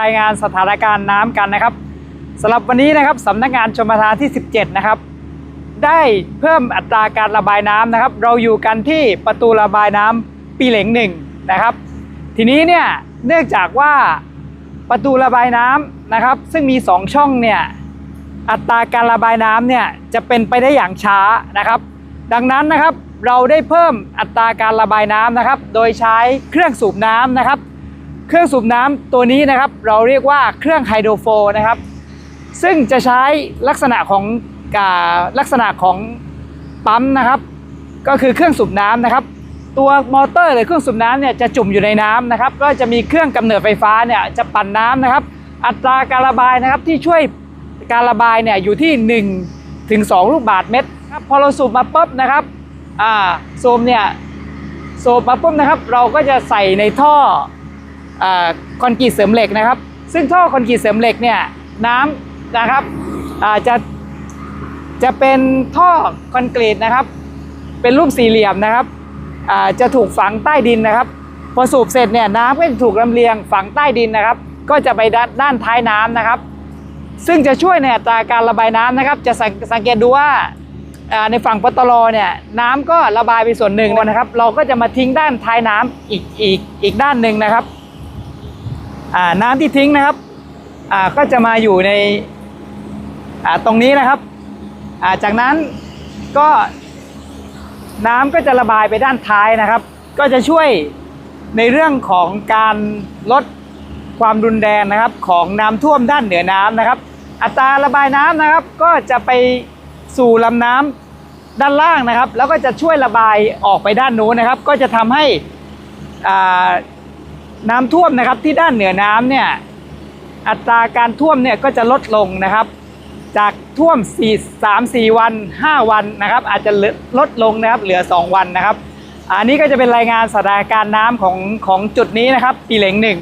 รายงานสถานการณ์น้ำกันนะครับสำหรับวันนี้นะครับสำนักงานชมประทานที่ 17 นะครับ ได้เพิ่มอัตราการระบายน้ำนะครับ เราอยู่กันที่ประตูระบายน้ำปีเหลงหนึ่งนะครับ ทีนี้เนี่ยเนื่องจากว่าประตูระบายน้ำนะครับ ซึ่งมี 2 ช่องเนี่ยอัตราการระบายน้ำเนี่ยจะเป็นไปได้อย่างช้านะครับ ดังนั้นนะครับเราได้เพิ่มอัตราการระบายน้ำนะครับ โดยใช้เครื่องสูบน้ำนะครับ เครื่องสูบน้ำตัวนี้นะครับ เราเรียกว่าเครื่องไฮโดรโฟนะครับ ซึ่งจะใช้ลักษณะของกาลักษณะของปั๊มนะครับ ก็คือเครื่องสูบน้ำนะครับ ตัวมอเตอร์หรือเครื่องสูบน้ำเนี่ยจะจุ่มอยู่ในน้ำนะครับ ก็จะมีเครื่องกำเนิดไฟฟ้าเนี่ยจะปั่นน้ำนะครับ อัตราการระบายนะครับที่ช่วยการระบายเนี่ยอยู่ที่1ถึง2ลูกบาทเมตรครับพอเราสูบมาปุ๊บนะครับอ่าสูบเนี่ยสูบมาปุ๊บนะครับ เราก็จะใส่ในท่อ คอนกรีตเสริมเหล็กนะครับ ซึ่งท่อคอนกรีตเสริมเหล็กเนี่ยน้ำนะครับจะจะเป็นท่อคอนกรีตนะครับ เป็นรูปสี่เหลี่ยมนะครับจะถูกฝังใต้ดินนะครับ พอสูบเสร็จเนี่ยน้ำก็จะถูกลำเลียงฝังใต้ดินนะครับ ก็จะไปด้านานท้ายน้ำนะครับ ซึ่งจะช่วยในอัตราการระบายน้ำนะครับ จะสังสังเกตดูว่าในฝั่งปตลเนี่ยน้ำก็ระบายไปส่วนหนึ่งนะครับ เราก็จะมาทิ้งด้านท้ายน้ำอีกอีกอีกด้านหนึ่งนะครับ น้ำที่ทิ้งนะครับก็จะมาอยู่ในตรงนี้นะครับาจากนั้นก็น้ำก็จะระบายไปด้านท้ายนะครับ ก็จะช่วยในเรื่องของการลดความรุนแรงนะครับ ของน้ำท่วมด้านเหนือน้ำนะครับ อัตราระบายน้ำนะครับ ก็จะไปสู่ลำน้ำด้านล่างนะครับ แล้วก็จะช่วยระบายออกไปด้านนู้นนะครับ ก็จะทำให้ น้ำท่วมนะครับที่ด้านเหนือน้ำเนี่ยอัตราการท่วมเนี่ยก็จะลดลงนะครับ จากท่วม 4 3 4 วัน 5 วันนะครับ อาจจะลดลงนะครับเหลือ 2 วันนะครับ อันนี้ก็จะเป็นรายงานสถานการณ์น้ำของของจุดนี้นะครับปีเหลงหนึ่งครับ